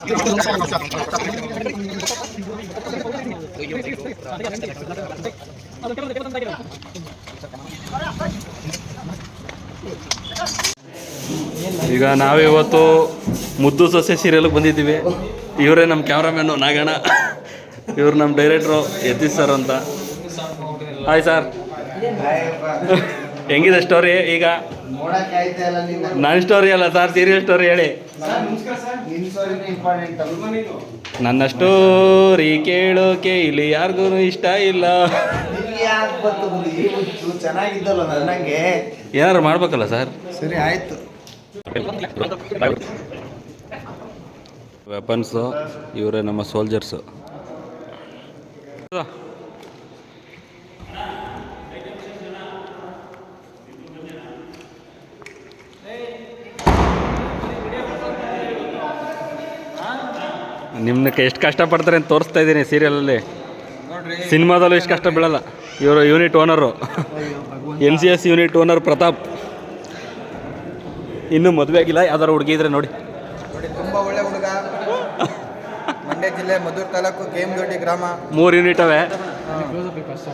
ಈಗ ನಾವಿವತ್ತು ಮುದ್ದು ಸೊಸೆ ಸೀರಿಯಲ್ಗೆ ಬಂದಿದ್ದೀವಿ. ಇವರೇ ನಮ್ಮ ಕ್ಯಾಮ್ರಾಮ್ಯಾನು ನಾಗಣ್ಣ. ಇವ್ರು ನಮ್ಮ ಡೈರೆಕ್ಟ್ರು ಯತೀಶ್ ಸರ್ ಅಂತ. ಹಾಯ್ ಸರ್ ಹೆಂಗಿದೆ ಸ್ಟೋರಿ ಈಗ ನೋಡಕ್ಕೆ ಆಯ್ತಾ ಇಲ್ಲ ನೀನು ನನ್ನ ಸ್ಟೋರಿ ಅಲ್ಲ ಸರ್ ಸೀರಿಯಲ್ ಸ್ಟೋರಿ ಹೇಳಿ. ಸ್ಟೋರಿನೇ ಇಂಪಾರ್ಟೆಂಟ್ ನನ್ನ ಸ್ಟೋರಿ ಕೇಳೋಕೆ ಇಲ್ಲಿ ಯಾರಿಗೂ ಇಷ್ಟ ಇಲ್ಲ. ಏನಾದ್ರು ಯಾಕೆ ಬಂತು ಗುರು? ಈ ಹುಚ್ಚು ಚೆನ್ನಾಗಿದ್ದಲ್ಲ ನನ್ನಂಗೆ ಏನಾರು ಮಾಡ್ಬೇಕಲ್ಲ ಸರ್ ಸರಿ ಆಯ್ತು. ವೆಪನ್ಸು ಇವರೇ ನಮ್ಮ ಸೋಲ್ಜರ್ಸು ನಿಮ್ಮನ್ನ ಎಷ್ಟು ಕಷ್ಟಪಡ್ತಾರೆ ಅಂತ ತೋರಿಸ್ತಾ ಇದ್ದೀನಿ ಸೀರಿಯಲಲ್ಲಿ. ಸಿನಿಮಾದಲ್ಲೂ ಇಷ್ಟು ಕಷ್ಟ ಬೀಳಲ್ಲ. ಇವರು unit owner. N C S unit owner Pratap. ಇನ್ನೂ ಮದುವೆ ಆಗಿಲ್ಲ ಯಾವ್ದಾರು ಹುಡುಗಿ ಇದ್ರೆ ನೋಡಿ. ನೋಡಿ ತುಂಬ ಒಳ್ಳೆ ಹುಡುಗ. ಮಂಡ್ಯ ಜಿಲ್ಲೆ ಮಧುರ್ ತಾಲೂಕು ಕೇಮದೊಡ್ಡಿ ಗ್ರಾಮ. ಮೂರು ಯೂನಿಟ್ ಅವೆ.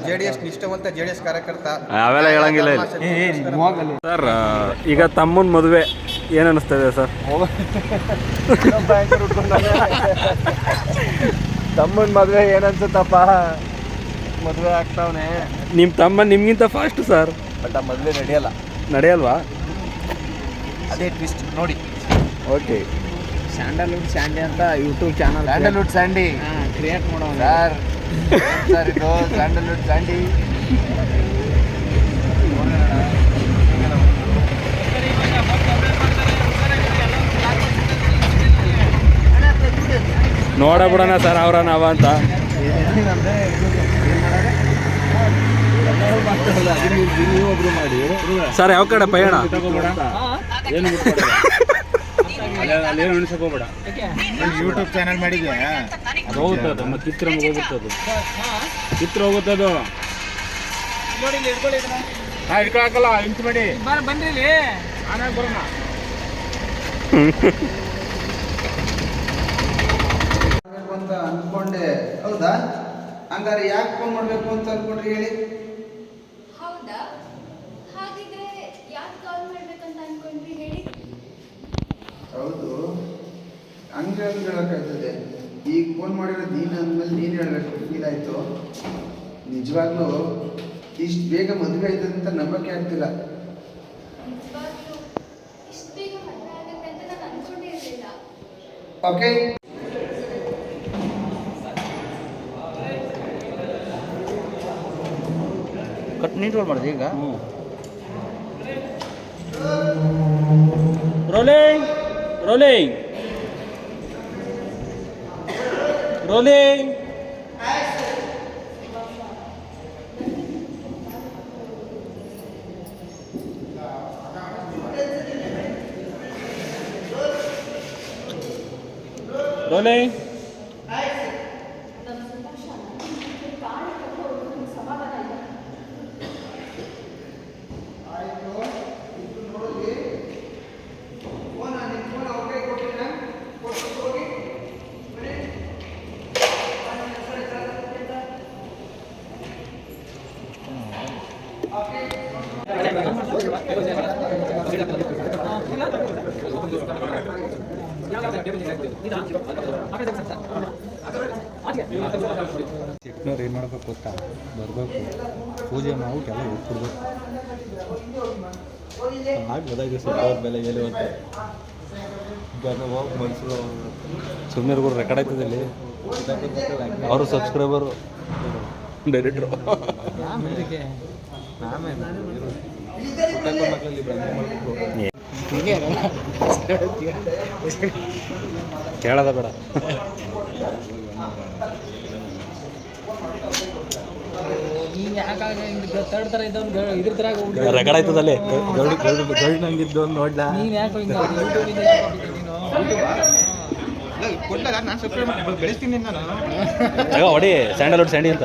ಜೆ ಡಿ ಎಸ್ ನಿಷ್ಠವಂತ ಜೆ ಡಿ ಎಸ್ ಕಾರ್ಯಕರ್ತ ಅವೆಲ್ಲ ಹೇಳಂಗಿಲ್ಲ. ಸರ್ ಈಗ ತಮ್ಮನ ಮದುವೆ. ಏನು ಅನಿಸ್ತದೆ ಸರ್? ತಮ್ಮನ ಮದ್ವೆ ಏನನ್ಸುತ್ತಪ್ಪ? ಮದುವೆ ಆಗ್ತಾವನೆ. ನಿಮ್ಮ ತಮ್ಮ ನಿಮ್ಗಿಂತ ಫಾಸ್ಟ್ ಸರ್. ಬಟ್ ಆ ಮದ್ವೆ ನಡೆಯಲ್ಲ. ನಡೆಯಲ್ವಾ? ಅದೇ ಟ್ವಿಸ್ಟ್ ನೋಡಿ. ಓಕೆ ಸ್ಯಾಂಡಲ್ವುಡ್ ಸ್ಯಾಂಡಿ ಅಂತ YouTube channel Sandalwood Sandy. Create ಮಾಡೋಣ ಸರ್ ಸರ್ ಇದು? Sandalwood Sandy. ನೋಡಬಿಡೋಣ ಸರ್ ಅವರ ನಾವ ಅಂತ. ಸರ್ ಯಾವ ಕಡೆ ಪಯಣ? ಏನು ಅಲ್ಲೇನು ಅನಿಸಕೋಬೇಡ ಯೂಟ್ಯೂಬ್ ಚಾನಲ್ ಮಾಡಿದ್ಯಾ? ಅದು ಹೋಗುತ್ತೆ ಅದು ಮತ್ತೆ ಚಿತ್ರ ಹೋಗುತ್ತೆ ಅದು. ಕಿತ್ರ ಹೋಗುತ್ತೆ ಅದು. ಹಾ ಇಟ್ಕೊಳಕಲ್ಲ ಇಂಚು ಮಾಡಿ. ಬನ್ರಿ ಆಮೇಲೆ ಬರೋಣ ಮಾಡ್ಬೇಕು ಅಂತ ಅನ್ಕೊಂಡೆ ಹೌದಾ? ಹಂಗಾರೆ ಯಾಕೆ ಫೋನ್ ಮಾಡ್ಬೇಕು ಅಂತ ಅನ್ಕೊಂಡ್ರಿ ಹೇಳಿ. ಹೌದಾ? ಹಾಗಿದ್ರೆ ಯಾಕೆ ಕಾಲ್ ಮಾಡ್ಬೇಕಂತ ಅನ್ಕೊಂಡ್ರಿ ಹೇಳಿ. ಹೌದು. ಹಂಗೆ ಹಂಗೆ ಹೇಳೋಕ್ಕಾಗ್ತದೆ. ಈಗ ಫೋನ್ ಮಾಡಿರೋದು ನೀನು ಅಂದಮೇಲೆ ನೀನು ಹೇಳಬೇಕು. ಆಯಿತು ನಿಜವಾಗ್ಲೂ ಇಷ್ಟು ಬೇಗ ಮದುವೆ ಆಯ್ತದೆ ಅಂತ ನಂಬಕ್ಕೆ ಆಗ್ತಿಲ್ಲ. ನಿಜವಾಗ್ಲೂ ನೀಟ್ ರೋಲ್ ಮಾಡಿದೆ ಈಗ ರೋಲಿಂಗ್ ರೋಲಿಂಗ್ ರೋಲಿಂಗ್ ರೋಲಿಂಗ್ ಚಿಕ್ಕನವ್ರು ಏನು ಮಾಡ್ಬೇಕು ಗೊತ್ತಾ? ಬರಬೇಕು. ಪೂಜೆ ಮಾಡ್ಬಿಟ್ಟು ಎಲ್ಲ ಹೋಗ್ಬಿಡ್ಬೇಕು ಹಾಗೆ ಗೊತ್ತಾಗಿದೆ ಸರ್ ಅವ್ರ ಬೆಲೆ ಎಲ್ಲಿ ಅಂತ ಜನ ಹೋಗಿ ಮನ್ಸು ಸುಮ್ಮನೆ ರೆಕಾರ್ಡ್ ಆಯ್ತದೆ ಇಲ್ಲಿ. ಅವರು ಸಬ್ಸ್ಕ್ರೈಬರು ಡೈರೆಕ್ಟ್ರು ಮಕ್ಕಳಲ್ಲಿ ಬ್ರಹ್ಮ ಮಾಡಬೇಕು ಕೇಳೋದ ಬೇಡ. ರೆಕಾರ್ಡ್ ಆಯ್ತದಲ್ಲಿ ನೋಡ್ಲಾ? ಅಯ್ಯೋ ಹೊಡಿ ಸ್ಯಾಂಡಲ್ವುಡ್ ಸ್ಯಾಂಡಿ ಅಂತ.